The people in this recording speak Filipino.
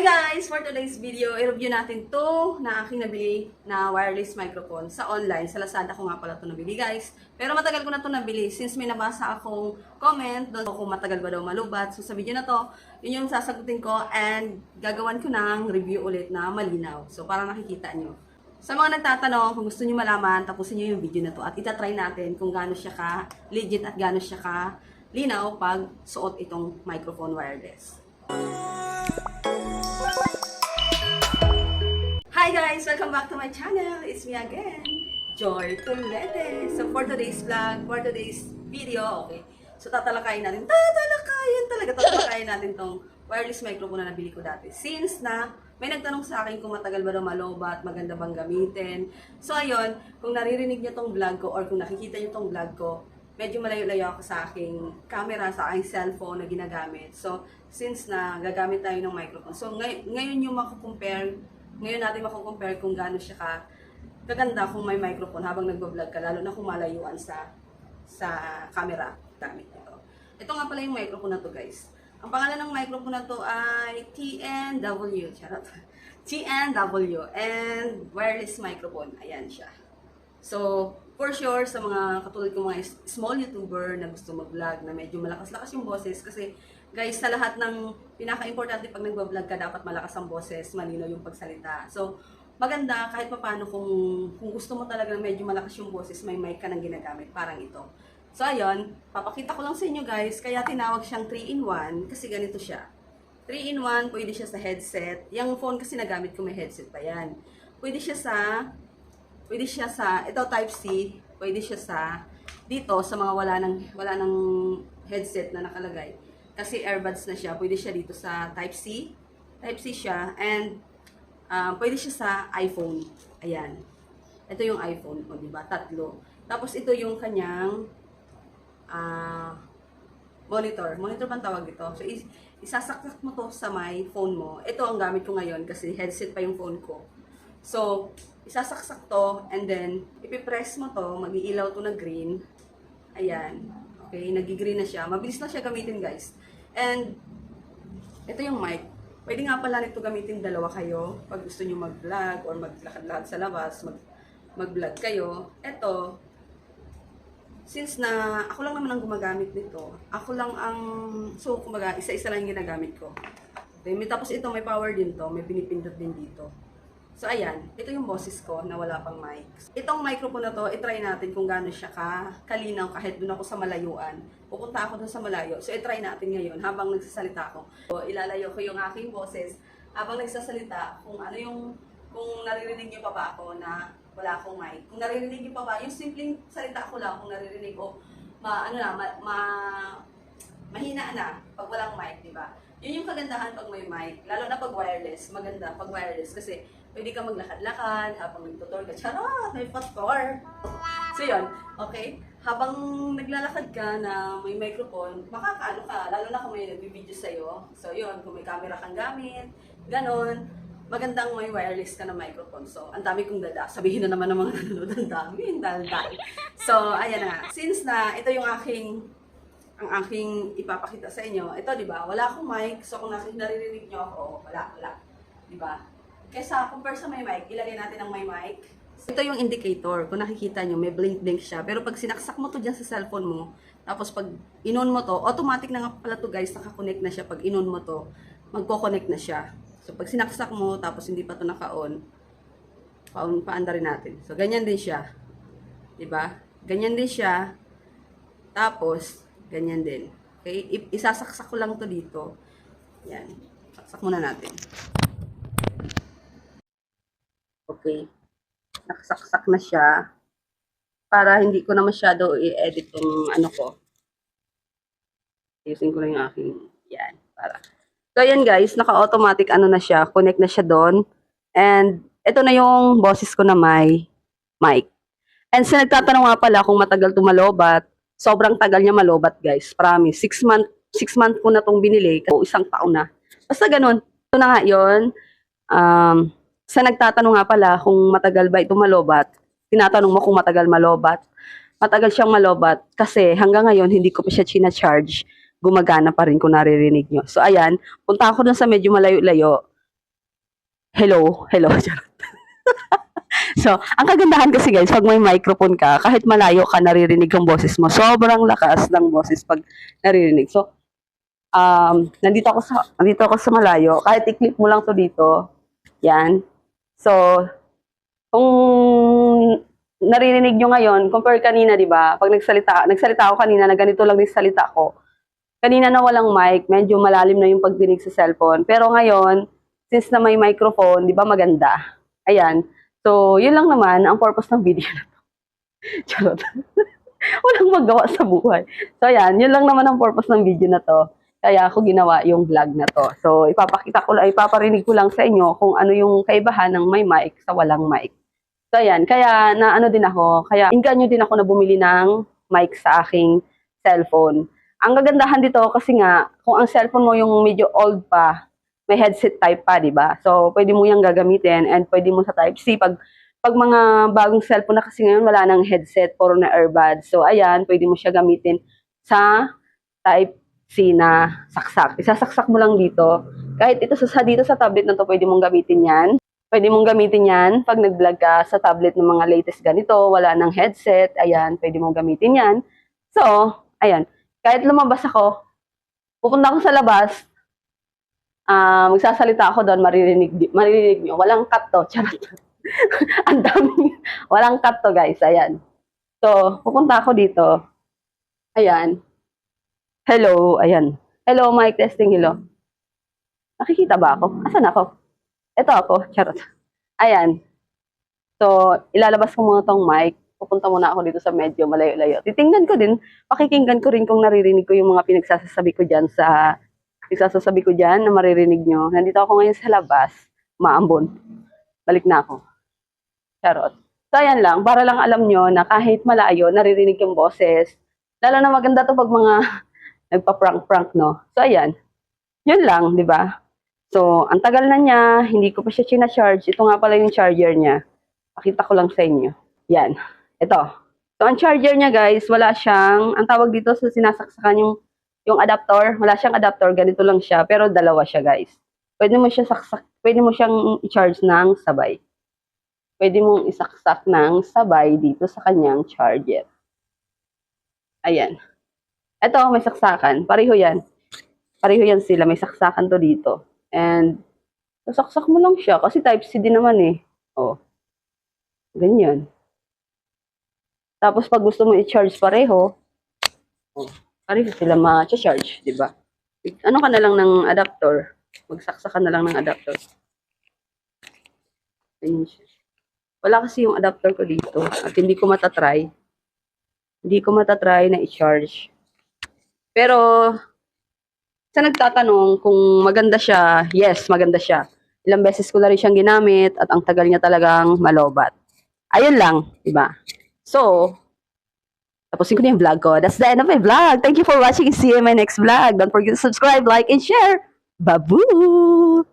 Hi guys! For today's video, i-review natin to na aking nabili na wireless microphone sa online. Sa Lazada ko nga pala to nabili guys. Pero matagal ko na to nabili since may nabasa akong comment doon kung matagal ba daw malubat. So sa video na to, yun yung sasagutin ko and gagawan ko ng review ulit na malinaw. So para nakikita nyo. Sa mga nagtatanong, kung gusto nyo malaman, tapusin nyo yung video na to at itatry natin kung gaano siya ka legit at gaano siya ka linaw pag suot itong microphone wireless. Hi guys! Welcome back to my channel. It's me again, Joy Tulete. So for today's vlog, for today's video, okay. So tatalakayin natin, tatalakayin talaga, tatalakayin natin tong wireless microphone na nabili ko dati. Since na may nagtanong sa akin kung matagal ba daw malobat, maganda bang gamitin. So ayun, kung naririnig niyo tong vlog ko or kung nakikita niyo tong vlog ko, medyo malayo-layo ako sa aking camera, sa aking cellphone na ginagamit. So, since na gagamit tayo ng microphone. So, ngay- ngayon yung mako-compare, ngayon natin mako-compare kung gaano siya ka kaganda kung may microphone habang nagbo-vlog ka, lalo na kung malayuan sa sa camera gamit ito. Ito nga pala yung microphone na to, guys. Ang pangalan ng microphone na to ay TNW. Charot. TNW and wireless microphone. Ayan siya. So, for sure, sa mga katulad kong mga small YouTuber na gusto mag-vlog, na medyo malakas-lakas yung boses, kasi guys, sa lahat ng pinaka-importante pag nag-vlog ka, dapat malakas ang boses, malinaw yung pagsalita. So, maganda kahit papaano kung, kung gusto mo talaga na medyo malakas yung boses, may mic ka nang ginagamit, parang ito. So, ayun, papakita ko lang sa inyo guys, kaya tinawag siyang 3-in-1, kasi ganito siya. 3-in-1, pwede siya sa headset. Yung phone kasi nagamit ko may headset pa yan. Pwede siya sa Pwede siya sa, ito type C, pwede siya sa, dito sa mga wala nang, wala nang headset na nakalagay. Kasi earbuds na siya, pwede siya dito sa type C, type C siya, and ah, pwede siya sa iPhone. Ayan. Ito yung iPhone ko, di ba? Tatlo. Tapos ito yung kanyang ah monitor. Monitor bang tawag dito? So, is, isasaksak mo to sa my phone mo. Ito ang gamit ko ngayon kasi headset pa yung phone ko. So, isasaksak to and then ipipress mo to, mag-iilaw to na green. Ayan. Okay, nag-green na siya. Mabilis na siya gamitin, guys. And ito yung mic. Pwede nga pala nito gamitin dalawa kayo pag gusto niyo mag-vlog or maglakad-lakad sa labas, mag mag-vlog kayo. Ito, since na ako lang naman ang gumagamit nito, ako lang ang, so kumbaga, isa-isa lang yung ginagamit ko. Okay, may, tapos ito, may power din to, may pinipindot din dito. So, ayan, ito yung boses ko na wala pang mic. Itong microphone na to, itry natin kung gaano siya ka, kalinaw kahit doon ako sa malayuan. Pupunta ako doon sa malayo. So, itry natin ngayon habang nagsasalita ako. So, ilalayo ko yung aking boses habang nagsasalita kung ano yung, kung naririnig niyo pa ba ako na wala akong mic. Kung naririnig niyo pa ba, yung simpleng salita ko lang kung naririnig ko, ma, ano na, ma, ma mahina na pag walang mic, di ba? Yun yung kagandahan pag may mic, lalo na pag wireless, maganda pag wireless kasi pwede ka maglakad-lakad habang nagtutor ka. Charot! May pastor! So yun, okay? Habang naglalakad ka na may microphone, makakaano ka, lalo na kung may nagbibideo sa'yo. So yun, kung may camera kang gamit, ganon, magandang may wireless ka na microphone. So, ang dami kong dada. Sabihin na naman ng mga nanonood, ang dami, daldal. So, ayan na. Since na ito yung aking ang aking ipapakita sa inyo, ito, di ba, wala akong mic, so kung naririnig nyo ako, wala, wala. Di ba? Kesa, compare sa may mic, ilagay natin ang may mic. Ito yung indicator, kung nakikita nyo, may blink-blink siya. Pero pag sinaksak mo to dyan sa cellphone mo, tapos pag inon mo to, automatic na nga pala to guys, nakakonect na siya. Pag inon mo to, magko-connect na siya. So pag sinaksak mo, tapos hindi pa to naka-on, pa-on, paanda rin natin. So ganyan din siya. ba? Ganyan din siya. Tapos, ganyan din. Okay? Isasaksak ko lang to dito. Yan. Saksak muna natin. Okay. Nakasaksak na siya. Para hindi ko na masyado i-edit yung ano ko. Ayusin ko lang yung aking, yan. Para. So, yan guys. Naka-automatic ano na siya. Connect na siya doon. And, ito na yung boses ko na may mic. And sa nagtatanong nga pala kung matagal tumalobat, sobrang tagal niya malobat, guys. Promise. Six month, six month ko na tong binili. O isang taon na. Basta ganun. Ito na nga yun. Um, sa nagtatanong nga pala kung matagal ba ito malobat, tinatanong mo kung matagal malobat. Matagal siyang malobat kasi hanggang ngayon hindi ko pa siya china-charge. Gumagana pa rin kung naririnig nyo. So ayan, punta ako dun sa medyo malayo-layo. hello, hello. Charot. So, ang kagandahan kasi guys, pag may microphone ka, kahit malayo ka, naririnig yung boses mo. Sobrang lakas ng boses pag naririnig. So, um, nandito ako sa, nandito ako sa malayo. Kahit i-clip mo lang to dito, yan. So, kung naririnig nyo ngayon, compare kanina, di ba? Pag nagsalita, nagsalita ako kanina, na ganito lang yung salita ko. Kanina na walang mic, medyo malalim na yung pagdinig sa cellphone. Pero ngayon, since na may microphone, di ba maganda? Ayan. So, yun lang naman ang purpose ng video na to. Charot. Walang magawa sa buhay. So, ayan. Yun lang naman ang purpose ng video na to. Kaya ako ginawa yung vlog na to. So, ipapakita ko lang, ipaparinig ko lang sa inyo kung ano yung kaibahan ng may mic sa walang mic. So, ayan. Kaya, na ano din ako, kaya inganyo din ako na bumili ng mic sa aking cellphone. Ang kagandahan dito kasi nga, kung ang cellphone mo yung medyo old pa, may headset type pa, di ba? So, pwede mo yung gagamitin and pwede mo sa type C. Pag, pag mga bagong cellphone na kasi ngayon, wala nang headset, puro na earbuds. So, ayan, pwede mo siya gamitin sa type C na saksak. Isasaksak mo lang dito. Kahit ito sa, sa dito sa tablet na to, pwede mong gamitin yan. Pwede mong gamitin yan pag nag-vlog ka sa tablet ng mga latest ganito, wala nang headset, ayan, pwede mong gamitin yan. So, ayan, kahit lumabas ako, pupunta ako sa labas, ah magsasalita ako doon, maririnig, maririnig nyo. Walang cut to, charot. Ang dami, walang cut to guys, ayan. So, pupunta ako dito. Ayan. Hello, ayan. Hello, mic testing, hello. Nakikita ba ako? Asan ako? Ito ako, charot. Ayan. So, ilalabas ko muna tong mic. Pupunta muna ako dito sa medyo malayo-layo. Titingnan ko din, pakikinggan ko rin kung naririnig ko yung mga pinagsasasabi ko dyan sa, pinagsasasabi ko dyan na maririnig nyo. Nandito ako ngayon sa labas, maambon. Balik na ako. Charot. So, ayan lang, para lang alam nyo na kahit malayo, naririnig yung boses. Lalo na maganda to pag mga nagpa-prank-prank, no? So, ayan. Yun lang, di ba? So, ang tagal na niya, hindi ko pa siya charge Ito nga pala yung charger niya. Pakita ko lang sa inyo. Yan. Ito. So, ang charger niya, guys, wala siyang, ang tawag dito sa sinasaksakan yung, yung adapter, wala siyang adapter, ganito lang siya, pero dalawa siya, guys. Pwede mo siya saksak, pwede mo siyang i-charge ng sabay. Pwede mong isaksak ng sabay dito sa kanyang charger. Ayan. Ito, may saksakan. Pareho yan. Pareho yan sila. May saksakan to dito. And, sasaksak mo lang siya. Kasi type C din naman eh. Oh. Ganyan. Tapos, pag gusto mo i-charge pareho, oh, pareho sila ma-charge, di ba? Ano ka na lang ng adapter? Magsaksak ka na lang ng adapter. Ganyan. Wala kasi yung adapter ko dito. At hindi ko matatry. Hindi ko matatry na i-charge. Pero, sa nagtatanong kung maganda siya, yes, maganda siya. Ilang beses ko na rin siyang ginamit at ang tagal niya talagang malobat. Ayun lang, di ba? So, tapusin ko na yung vlog ko. That's the end of my vlog. Thank you for watching. See you in my next vlog. Don't forget to subscribe, like, and share. Babu!